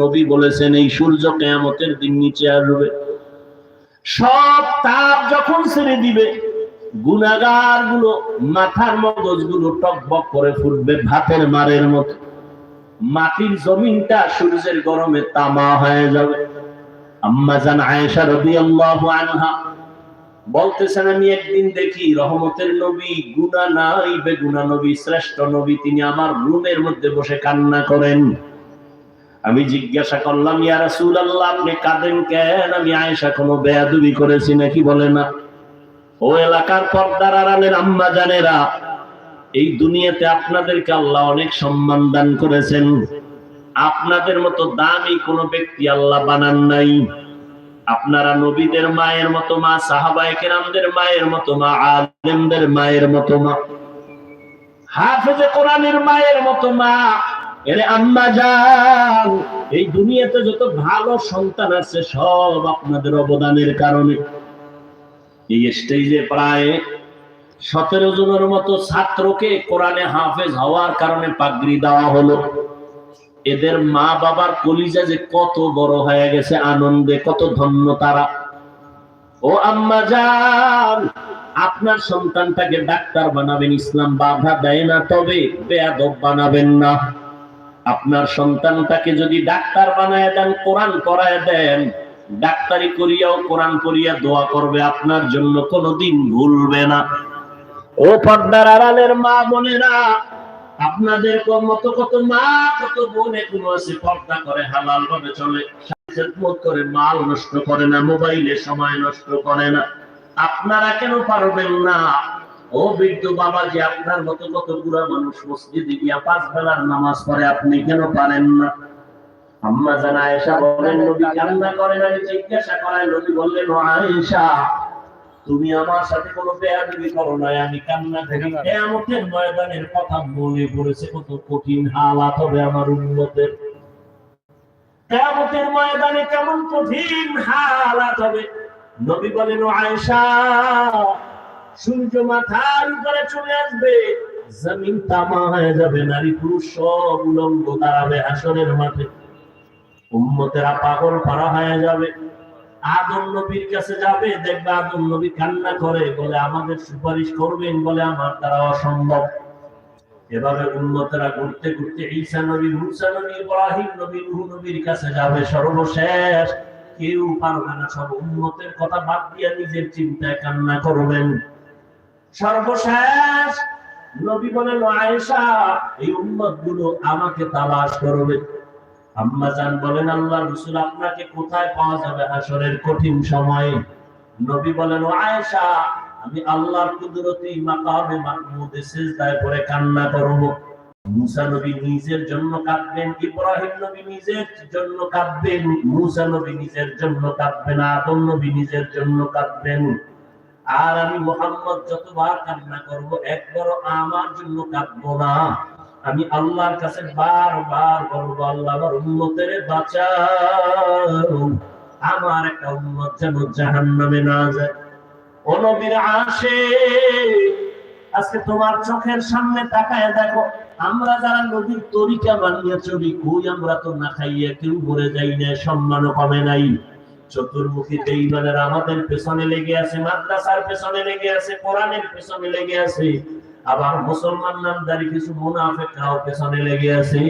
নবী বলেছেন, এই সূর্য কেয়ামতের দিন নিচে আসবে সব তাপ যখন ছেড়ে দিবে গুনাগারগুলো মাথার মগজগুলো টকবক করে ফুটবে ভাতের মারের মতো। মাটির জমিনটা সূর্যের গরমে তামা হয়ে যাবে। আম্মা জান আয়েশা রাদিয়াল্লাহু আনহা বলতেছেন, আমি একদিন দেখি রহমতের নবী গুনা নাই বেগুনা নবী, শ্রেষ্ঠ নবী, তিনি আমার রুমের মধ্যে বসে কান্না করেন। আমি জিজ্ঞাসা করলাম, ইয়া রাসূলুল্লাহ, আপনি কাঁদেন কেন? আমি আয়েশা কোনো বেয়াদবি করেছি নাকি? বলে, না। ও এলাকার পর্দার আড়ালের আম্মা জানেরা, এই দুনিয়াতে আপনাদেরকে আল্লাহ অনেক সম্মান দান করেছেন। আপনাদের মতো দামি কোন ব্যক্তি আল্লাহ বানান নাই। আপনারা নবীদের মায়ের মতো মা সাহাবায়ে কেরামদের মায়ের মতো মা, আলেমদের মায়ের মতো মা। হাফেজে কোরআনের মায়ের মতো মা আম্মা যান, এই দুনিয়াতে যত ভালো সন্তান আছে, সব আপনাদের অবদানের কারণে। এই স্টেজে প্রায় সতেরো জনের মতো ছাত্রকে কোরআনে হাফেজ হওয়ার কারণে পাগড়ি দেওয়া হলো। এদের মা বাবার কলিজা যে কত বড় হয়ে গেছে, আনন্দে কত ধন্য তারা। ও আম্মা যান, আপনার সন্তানটাকে ডাক্তার বানাবেন, ইসলাম বাধা দেয় না, তবে বেয়াদব বানাবেন না। আপনার সন্তানটাকে যদি ডাক্তার বানায় দেন, কোরআন পড়ায় দেন, ডাক্তারি করিয়াও কোরআন করিয়া দোয়া করবে, আপনার জন্য কোনোদিন ভুলবে না। ও পর্দার আড়ালের মা বোনেরা, আপনাদের মতো কত মা, কত বোন এগুলো আছে, পর্দা করে হালাল ভাবে চলে করে, মাল নষ্ট করে না, মোবাইলে সময় নষ্ট করে না। আপনারা কেন পারবেন না? ও বৃদ্ধ বাবাজি, আপনার মতো কত বুড়া মানুষ মসজিদে গিয়া পাঁচ বেলার নামাজ পড়ে, আপনি কেন পারেন না? আম্মা জানা আয়েশা বলেন, নবী কান্না করেন আমি জিজ্ঞাসা করাই নবী বললেন, ও আয়েশা, তুমি আমার সাথে কোনো বেয়াদবি করো না, আমি কান্না করি। কিয়ামতের ময়দানের কথা মনে পড়েছে, কত কঠিন হালাত হবে আমার উন্নতের কিয়ামতের ময়দানে কেমন কঠিন হালাত হবে। নবী বলেন, ও আয়েশা সূর্য মাথার উপরে চলে আসবে। জমিন তামা হয়ে যাবে, নারী পুরুষ সব উলঙ্গ দাঁড়াবে আসরের মাঠে। উম্মতেরা পাগল পারা হয়ে যাবে। আদম নবীর কাছে যাবে, দেখবে আদম নবী কান্না করে, বলে, আমাদের সুপারিশ করবেন বলে আমার দ্বারা অসম্ভব। এভাবে উন্নতরা ঘুরতে ঘুরতে ঈসা নবী, মুসা নবী, ইব্রাহিম নবী, নূহ নবীর কাছে যাবে সর্বশেষ। কেউ পারবে না সব উন্নতের কথা বাদ দিয়ে নিজের চিন্তায় কান্না করবেন। সর্বশেষ নবী বলেন, আয়েশা, এই উম্মতগুলো আমাকে তালাশ করবে। আম্মা জান বলেন, আল্লাহ রসুল আপনাকে কোথায় পাওয়া যাবে হাসরের কঠিন সময়ে? নবী বলেন, আয়েশা, আমি আল্লাহর কুদরতি মাকামে মাহমুদে সিজদায় পড়ে কান্না করব। মুসা নবী নিজের জন্য কাঁদবেন, ইব্রাহিম নবী নিজের জন্য কাঁদবেন, মুসা নবী নিজের জন্য কাঁদবেন, আদম নবী নিজের জন্য কাঁদবেন। আর আমি মোহাম্মদ যতবার কান্না করব, একবারও আমার জন্য কাঁদবো না। আমি আল্লাহর কাছে বারবার বলব, আল্লাহ আমার উন্মতের বাঁচাও। আমার একটা উন্মত যেন জাহান নামে না যায়। ও নবীর আসে আজকে তোমার চোখের সামনে তাকায় দেখো, আমরা যারা নদীর তরিকা বানিয়ে চলি, কই আমরা তো না খাইয়া কেউ মরে যাই না সম্মানও কমে নাই। আমাদের পেছনে লেগে আছে, মাদ্রাসার পেছনে লেগে আছে, কোরআনের পেছনে লেগে আছে, আবার মুসলমান নামদারি কিছু মুনাফেকরাও পেছনে লেগে আছে,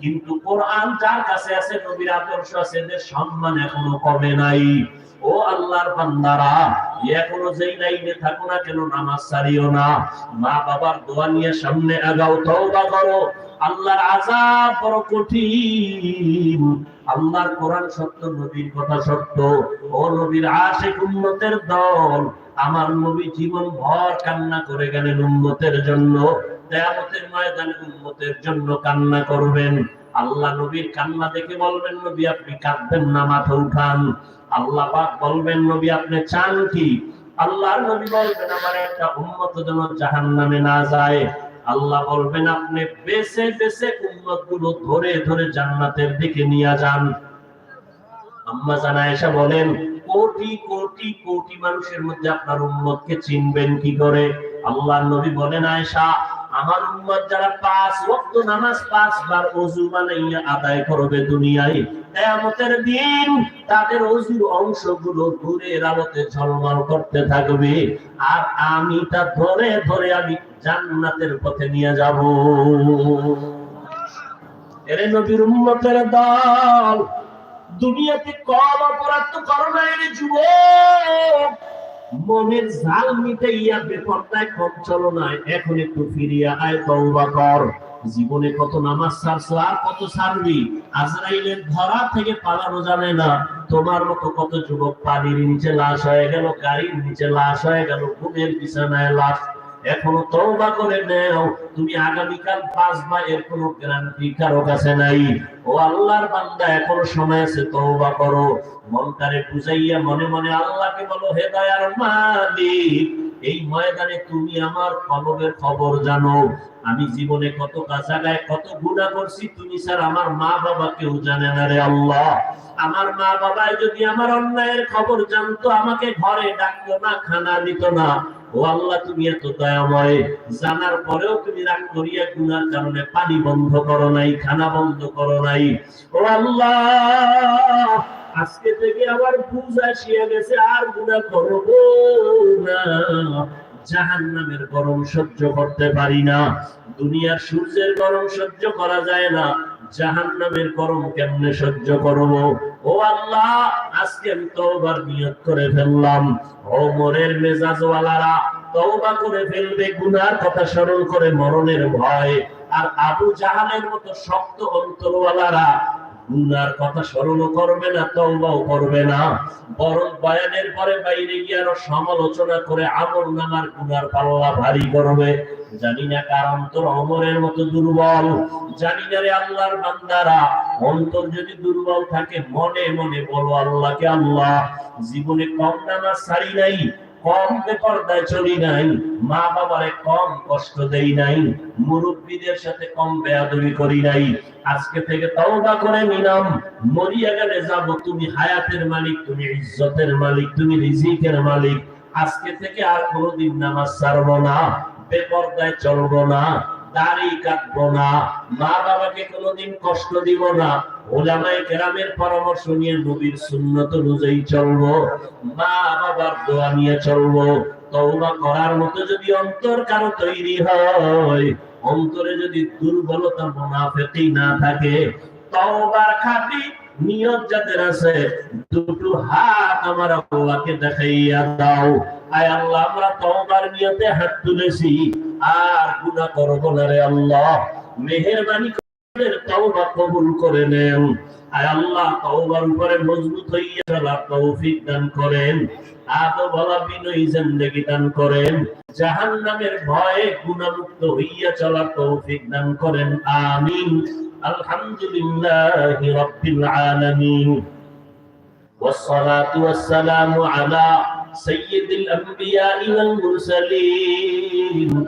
কিন্তু কোরআন যার কাছে আছে, নবীর আদর্শ আছে, এদের সম্মান এখনও কমে নাই। ও আল্লাহর বান্দারা এখনও যেই লাইনে থাকো না কেন, নামাজ ছাড়িও না। মা বাবার দোয়া নিয়ে সামনে আগাও, তওবা করো। আল্লাহর আযাব বড় কঠিন। আল্লাহর কোরআন সত্য, নবীর কথা সত্য। ও নবীর আশিক উম্মতের দল, আমার নবী জীবন ভর কান্না করে গেলেন উম্মতের জন্য। কিয়ামতের ময়দানে উম্মতের জন্য কান্না করবেন। আল্লাহ নবীর কান্না দেখে বলবেন, নবী, আপনি কাঁদবেন না, মাথা উঠান। আল্লাহ পাক বলবেন, নবী, আপনি চান কি? আল্লাহর নবী বলবেন, আমার একটা উম্মত যেন জাহান্নামে না যায়। আল্লাহ বলবেন, আপনি বেছে বেছে উম্মতগুলো ধরে ধরে জান্নাতের দিকে নিয়ে যান। আম্মা জানা এসে বলেন, কোটি কোটি কোটি মানুষের মধ্যে আপনার উম্মতকে চিনবেন কি করে? আল্লাহ নবী বলেন, আয়েশা আমার উম্মত যারা পাঁচ ওয়াক্ত নামাজ পাঁচবার ওযু বানাইয়া আদায় করবে দুনিয়ায়, কিয়ামতের দিন তাদের ওযুর অংশগুলো নূরের আলোতে ঝলমল করতে থাকবে। আর আমি তা ধরে ধরে আমি জান্নাতের পথে নিয়ে যাব। এরে নবীর উম্মতের দল, দুনিয়াতে কম অপরাধ তো করো না এর যুবক। মনের জাল মিটাইয়া বেপরদায় কম চলো না, এখন একটু ফিরিয়া আয়, তওবা কর। জীবনে কত নামাজ ছাড়ছো, আর কত ছাড়বি? আজরাইলের ধরা থেকে পালানো জানে না। তোমার মতো কত যুবক পানির নিচে লাশ হয়ে গেল, গাড়ির নিচে লাশ হয়ে গেল, ঘুমের বিছানায় লাশ। এখনও তওবা করে নেও। তুমি আগামীকাল বাঁচবা এর কোনো গ্যারান্টি কারও কাছে নাই। ও আল্লাহর বান্দা, এখনও সময় আছে, তওবা করো। মনটারে বুঝাইয়া মনে মনে আল্লাহকে বলো, হে দয়ার মালিক, এই ময়দানে তুমি আমার কলবের খবর জানো। আমি জীবনে কত কাছাগায় কত গুণা করছি, তুমি স্যার আমার মা বাবা কেউ জানে না রে আল্লাহ। আমার মা বাবাই যদি আমার অন্যায়ের খবর জানতো, আমাকে ঘরে ডাকতো না, খানা দিত না। ও আল্লাহ, তুমি এত দয়াময়। জানার পরেও তুমি রাগ করিয়া গুনার কারণে পানি বন্ধ করো নাই, খানা বন্ধ করো নাই। ও আল্লাহ, আজকে থেকে আবার বুঝ আসিয়া গেছে, আর গুনাহ করব না। জাহান্নামের গরম সহ্য করতে পারি না। দুনিয়ার সূর্যের গরম সহ্য করা যায় না। জাহান্নামের গরম কেমনে সহ্য করব? ও আল্লাহ, আজকে আমি তওবার নিয়ত করে ফেললাম। ওমরের মেজাজওয়ালারা, তওবা করে ফেলবে, গুনার কথা স্মরণ করে মরণের ভয়। আর আবু জাহালের মতো শক্ত অন্তরওয়ালারা গুনার কথা স্মরণ করবে না, তওবাও করবে না। বরং বয়ানের পরে বাইরে গিয়ে আরও সমালোচনা করে আমল নামার গুনার পাল্লা ভারী করবে। জানি না কার অন্তর অমরের মতো দুর্বল, জানি না রে আল্লাহর বান্দারা। অন্তর যদি দুর্বল থাকে, মনে মনে বলো আল্লাহকে আল্লাহ। জীবনে কম নামাজ ছাড়ি নাই কম বেপর্দায় চলি নাই, মা বাবারে কম কষ্ট দেই নাই, মুরব্বীদের সাথে কম বেয়াদবি করি নাই। আজকে থেকে তওবা করে নিলাম, মরিয়া গেলে যাব, তুমি হায়াতের মালিক, তুমি ইজ্জতের মালিক, তুমি রিজিকের মালিক। আজকে থেকে আর কোনোদিন নামাজ ছাড়বো না, বেপর্দায় চলবো না। দাড়ি কাটবো না, মা বাবাকে কোনোদিন কষ্ট দিব না। ওলামায়ে কেরামের পরামর্শ নিয়ে নবীর সুন্নত অনুযায়ী চলবো, মা বাবার দোয়া নিয়ে চলবো। তওবা করার মতো যদি অন্তর কারও তৈরি হয়, অন্তরে যদি দুর্বলতা মুনাফিকি না থাকে, তওবার খাঁটি নিয়ত যাদের আছে, দুটো হাত আমার আল্লাহকে দেখাইয়া দাও। আয় আল্লাহ, আমরা তওবার নিয়তে হাত তুলেছি। আর গুনাহ করব না রে আল্লাহ মেহেরবানি করে তওবা কবুল করে নেন আয় আল্লাহ তওবার উপরে মজবুত হইয়া চলার তৌফিক দান করেন আদো বলা বিনয়ী জিন্দেগি দান করেন জাহান্নামের ভয়ে গুণামুক্ত হইয়া চলার তৌফিক দান করেন আমিন আলহামদুলিল্লাহি রাব্বিল আলামিন والصلاة والسلام على سيد الأنبياء والمرسلين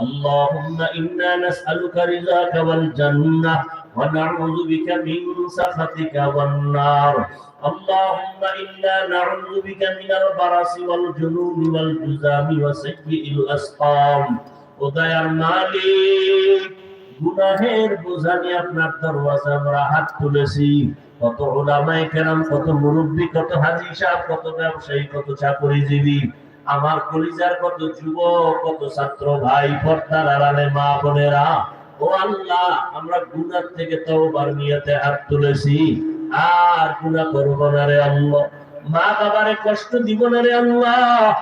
اللهم إنا نسألك رضاك والجنة ونعوذ بك من سخطك والنار اللهم إنا نعوذ بك من البرص والجنون والجزام وسيء الأسقام উদয়ার মালিক গুনাহের বোঝা নিয়ে আপনার দরওয়াজা আমরা হাত তুলেছি কত ওলামায়ে কেরাম কত মুরব্বী কত হাজি সাহেব কত ব্যবসায়ী কত চাকরিজীবী আমার কলিজার কত যুবক, কত ছাত্র ভাই, পর্দার আড়ালে মা বোনেরা। ও আল্লাহ, আমরা গুনার থেকে তওবার নিয়তে হাত তুলেছি। আর গুনাহ করব না রে আল্লাহ। মা কষ্ট দিব না রে আল্লাহ।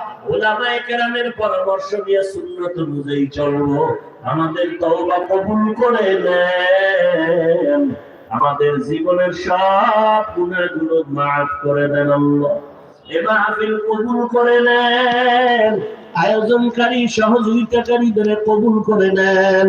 পরামর্শ নিয়ে সুন্নত অনুযায়ী চলবো। আমাদের তওবা কবুল করে নেন। আমাদের জীবনের সব গুনাহগুলো মাফ করে দেন আল্লাহ। কবুল করে নেন। আয়োজনকারী, সহযোগিতাকারীদের কবুল করে নেন।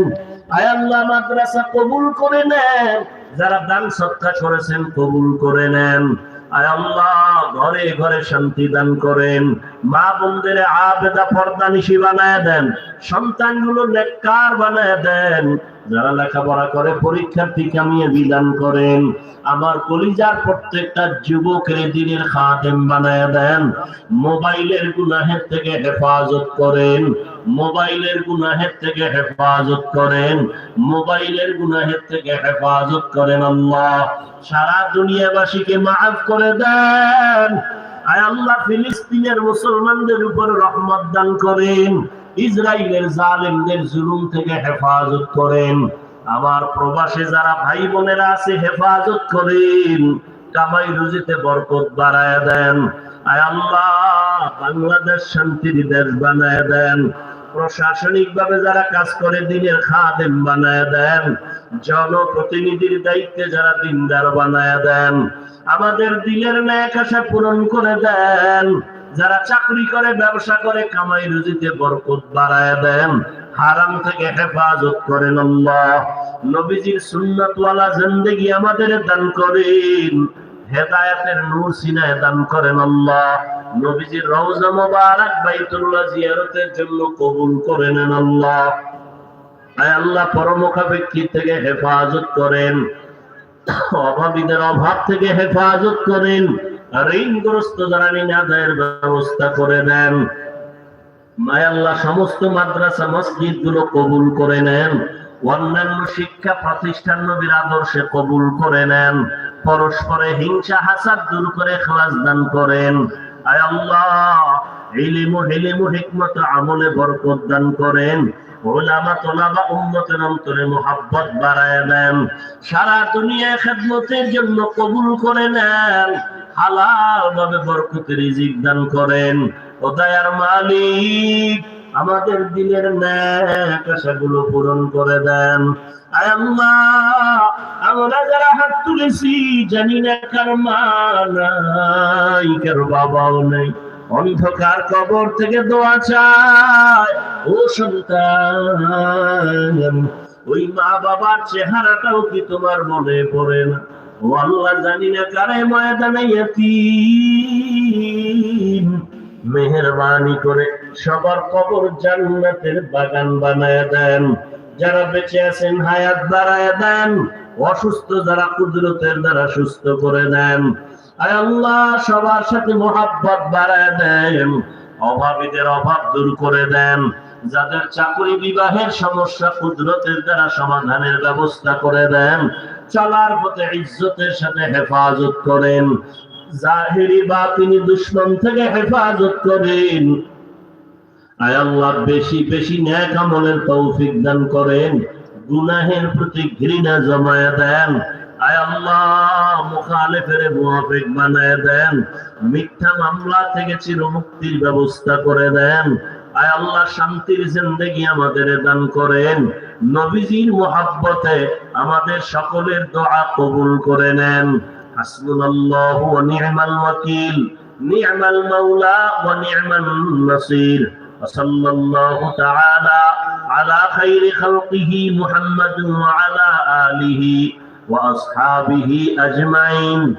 আয় আল্লাহ, মাদ্রাসা কবুল করে নেন। যারা দান সৎকার করেছেন, কবুল করে নেন। আয় আল্লাহ, ঘরে ঘরে শান্তি দান করেন। মা বোনদের আবেদা পর্দা নিশি বানায় দেন। সন্তানগুলো নেককার বানায় দেন। যারা লেখাপড়া করে, পরীক্ষার্থী কামিয়ে বিধান করেন। আমার কলিজার প্রত্যেকটা যুবকের দিনের খাদেম বানায় দেন। মোবাইলের গুনাহের থেকে হেফাজত করেন। মোবাইলের গুনাহের থেকে হেফাজত করেন। মোবাইলের গুনাহের থেকে হেফাজত করেন আল্লাহ। সারা দুনিয়াবাসীকে মাফ করে দেন। আয় আল্লাহ ফিলিস্তিনের মুসলমানদের উপর রহমত দান করেন। ইসরায়েলের জালেমদের জুলুম থেকে হেফাজত করেন। আমার প্রবাসে যারা ভাই বোনেরা আছে, হেফাজত করেন। কামাই রুজিতে বরকত বাড়ায় দেন। আয় আল্লাহ, বাংলাদেশ শান্তির দেশ বানায় দেন। প্রশাসনিক ভাবে যারা কাজ করে, দিনের খাদেম বানায় দেন। জনপ্রতিনিধির দায়িত্বে যারা দিনদার বানায় দেন। আমাদের দিলের ন্যাক আশা পূরণ করে দেন। যারা চাকরি করে, ব্যবসা করে, কামাই রুজিতে বরকত বাড়ায় দেন, হারাম থেকে হেফাজত করেন আল্লাহ। নবীজির সুন্নতওয়ালা জিন্দেগি আমাদের দান করেন, হেদায়েতের নূর সিনায় দান করেন আল্লাহ। নবীজির রওজা মোবারক বাইতুল্লাহ জিয়ারতের জন্য কবুল করে নেন আল্লাহ। আয় আল্লাহ, পরমুখাপেক্ষী থেকে হেফাজত করেন, অভাবীদের অভাব থেকে হেফাজত করেন। ঋণগ্রস্ত যারা ঋণ আদায়ের ব্যবস্থা করে দেন, মায় আল্লাহ সমস্ত মাদ্রাসা মসজিদগুলো কবুল করে নেন, অন্যান্য শিক্ষা প্রতিষ্ঠান নবীর আদর্শে কবুল করে নেন, পরস্পরে হিংসা, হাসাদ, দূর করে খালাস দান করেন। আমলে বরকত দান করেন। ওলামা, তোলাবা, উম্মতের অন্তরে মোহাব্বত বাড়ায় দেন। সারা দুনিয়ায় খেদমতের জন্য কবুল করে নেন। হালাল ভাবে বরকতের রিজিক দান করেন। ও দয়ার মালিক, আমাদের দিলের ন্যাক আশাগুলো পূরণ করে দেন। আমরা যারা হাত তুলেছি, জানি না কার মা কার বাবাও নেই। অন্ধকার কবর থেকে দোয়া চায়, ও সন্তান, ওই মা বাবার চেহারাটাও কি তোমার মনে পড়ে না? মেহরবানি করে সবার কবর জান্নাতের বাগান বানায় দেন। যারা বেঁচে আছেন হায়াত বাড়ায় দেন। অসুস্থ যারা কুদরতের দ্বারা সুস্থ করে দেন। আয় আল্লাহ, সবার সাথে মোহাব্বত বাড়ায় দেন। অভাবীদের অভাব দূর করে দেন। যাদের চাকরি বিবাহের সমস্যা কুদরতের দ্বারা সমাধানের ব্যবস্থা করে দেন। চলার পথে ইজ্জতের সাথে হেফাজত করেন। জাহেরি বা তিনি দুশ্মন থেকে হেফাজত করেন। আয় আল্লাহ, বেশি বেশি ন্যাক আমলের তৌফিক দান করেন। গুনাহের প্রতি ঘৃণা জমায় দেন। আয় আল্লাহ, মুখালেফের মুআফিক বানায় দেন। মিথ্যা মামলা থেকে চিরমুক্তির ব্যবস্থা করে দেন। আয় আল্লাহ, শান্তির জিন্দেগি আমাদের দান করেন। নবীজির মোহাব্বতে আমাদের সকলের দোয়া কবুল করে নেন হাসবুনাল্লাহু ওয়া নি'মাল ওয়াকিল নি'মাল মাওলা ওয়া নি'মান নাসির وصلى الله تعالى على خير خلقه محمد وعلى آله وأصحابه أجمعين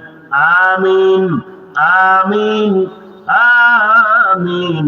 آمين آمين آمين